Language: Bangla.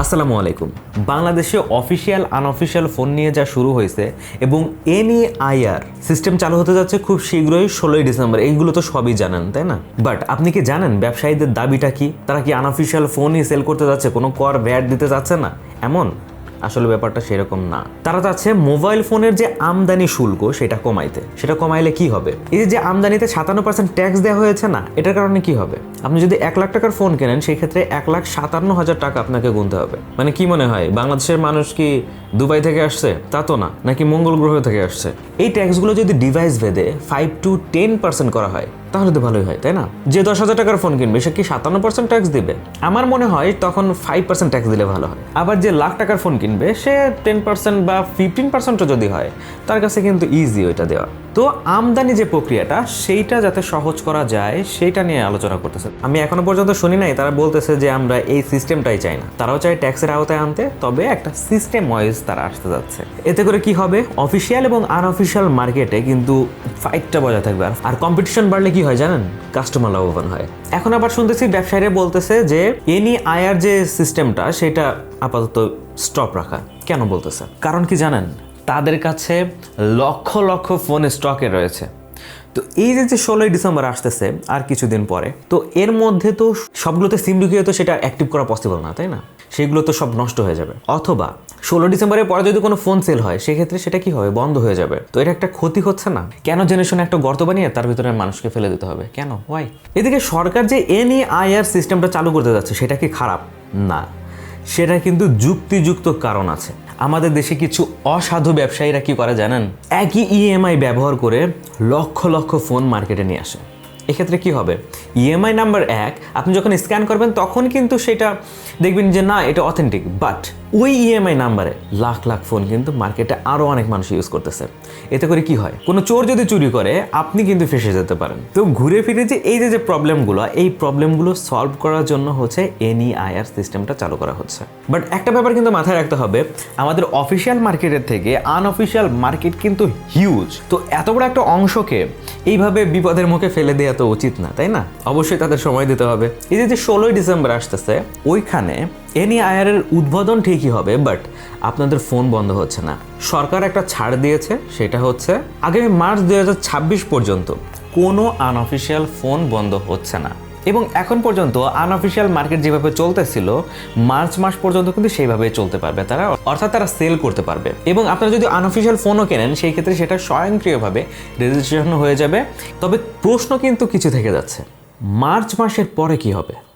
আসসালামু আলাইকুম। বাংলাদেশে অফিসিয়াল, আনঅফিসিয়াল ফোন নিয়ে যা শুরু হয়েছে এবং এনইআইআর সিস্টেম চালু হতে যাচ্ছে খুব শীঘ্রই ষোলোই ডিসেম্বর। এইগুলো তো সবই জানেন, তাই না? বাট আপনি কি জানেন ব্যবসায়ীদের দাবিটা কি? তারা কি আনঅফিসিয়াল ফোনই সেল করতে যাচ্ছে? কোনো কর ভ্যাট দিতে যাচ্ছে না? এমন? আসলে ব্যাপারটা সেরকম না। তারা চাচ্ছে মোবাইল ফোনের যে আমদানি শুল্ক সেটা কমাইতে। সেটা কমাইলে কি হবে? এই যে আমদানিতে সাতান্ন পার্সেন্ট ট্যাক্স দেওয়া হয়েছে না, এটার কারণে কি হবে? আপনি যদি এক লাখ টাকার ফোন কেনেন সেই ক্ষেত্রে এক লাখ সাতান্ন হাজার টাকা আপনাকে গুনতে হবে। মানে কি মনে হয়, বাংলাদেশের মানুষ কি দুবাই থেকে আসছে? তা তো না। নাকি মঙ্গল গ্রহ থেকে আসছে? এই ট্যাক্সগুলো যদি ডিভাইস ভেদে ফাইভ টু টেন পার্সেন্ট করা হয়, তাহলে তো ভালোই হয়, তাই না? যে দশ হাজার টাকার ফোন কিনবে, সে কি সাতান্ন পার্সেন্ট ট্যাক্স দিবে? আমার মনে হয় তখন ফাইভ পার্সেন্ট ট্যাক্স দিলে ভালো হয়। আবার যে লাখ টাকার ফোন কিনবে সে টেন পার্সেন্ট বা ফিফটিন পার্সেন্টও যদি হয়, তার কাছে কিন্তু ইজি ওইটা দেওয়া। তো আমদানি যে প্রক্রিয়াটা, সেইটা যাতে সহজ করা যায়, সেইটা নিয়ে আলোচনা করতেছে। আমি এখনও পর্যন্ত শুনি নাই, তারা বলতেছে যে আমরা এই সিস্টেমটাই চাই না। তারাও চায় ট্যাক্সের আওতায় আনতে, তবে একটা সিস্টেম ওয়াইজ তারা আসতে যাচ্ছে। এতে করে কি হবে? অফিসিয়াল এবং আনঅফিসিয়াল মার্কেটে কিন্তু ফাইটটা বজায় থাকবে। আর- কম্পিটিশন বাড়লে কি হয় জানেন? কাস্টমার লাভবান হয়। এখন আবার শুনতেছি ব্যবসায়ীরা বলতেছে যে এনি আয়ার যে সিস্টেমটা সেটা আপাতত স্টপ রাখা। কেন বলতেছে? কারণ কি জানেন? তাদের কাছে লক্ষ লক্ষ ফোন স্টকে রয়েছে। তো এই যে যে ষোলোই ডিসেম্বর আসতেছে, আর কিছুদিন পরে, তো এর মধ্যে তো সবগুলোতে সিম ঢুকিয়ে তো সেটা অ্যাক্টিভ করা পসিবল না, তাই না? সেগুলো তো সব নষ্ট হয়ে যাবে। অথবা, ষোলো ডিসেম্বরের পরে যদি কোনো ফোন সেল হয়, সেক্ষেত্রে সেটা কি হবে? বন্ধ হয়ে যাবে। তো এটা একটা ক্ষতি হচ্ছে না? কেন জেনে শুনে একটা গর্ত বানিয়ে তার ভিতরে মানুষকে ফেলে দিতে হবে? কেন? ওয়াই এদিকে সরকার যে এনইআইআর সিস্টেমটা চালু করতে যাচ্ছে, সেটা কি খারাপ? না। সেটা কিন্তু যুক্তিযুক্ত কারণ আছে। আমাদের দেশে কিছু অসাধু ব্যবসায়ীরা কি করে জানেন? একই ইএমআই ব্যবহার করে লক্ষ লক্ষ ফোন মার্কেটে নিয়ে আসে। এক্ষেত্রে কি হবে? ইএমআই নাম্বার এক, আপনি যখন স্ক্যান করবেন, তখন কিন্তু সেটা দেখবেন যে না, এটা অথেন্টিক বাট ওই ইএমআই নাম্বারে লাখ লাখ ফোন কিন্তু মার্কেটে আরও অনেক মানুষ ইউজ করতেছে। এতে করে কি হয়? কোনো চোর যদি চুরি করে, আপনি কিন্তু ফেসে যেতে পারেন। তো ঘুরে ফিরে যে এই যে যে প্রবলেমগুলো এই প্রবলেমগুলো সলভ করার জন্য হচ্ছে এনইআইআর সিস্টেমটা চালু করা হচ্ছে। বাট একটা ব্যাপার কিন্তু মাথায় রাখতে হবে, আমাদের অফিসিয়াল মার্কেটের থেকে আনঅফিসিয়াল মার্কেট কিন্তু হিউজ তো এত বড় একটা অংশকে এইভাবে বিপদের মুখে ফেলে দেওয়া তো উচিত না, তাই না? অবশ্যই তাদের সময় দিতে হবে। এই যে যে ষোলোই ডিসেম্বর আসতেছে, ওইখানে এনইআইআর এর উদ্বোধন ঠিকই হবে বাট আপনাদের ফোন বন্ধ হচ্ছে না। সরকার একটা ছাড় দিয়েছে, সেটা হচ্ছে আগামী মার্চ দুই হাজার ছাব্বিশ পর্যন্ত কোনো আনঅফিসিয়াল ফোন বন্ধ হচ্ছে না। এবং এখন পর্যন্ত আনঅফিসিয়াল মার্কেট যেভাবে চলতেছিল, মার্চ মাস পর্যন্ত কিন্তু সেইভাবে চলতে পারবে তারা, অর্থাৎ তারা সেল করতে পারবে। এবং আপনারা যদি আনঅফিসিয়াল ফোনও কেনেন, সেই ক্ষেত্রে সেটা স্বয়ংক্রিয়ভাবে রেজিস্ট্রেশন হয়ে যাবে। তবে প্রশ্ন কিন্তু কিছু থেকে যাচ্ছে, মার্চ মাসের পরে কি হবে?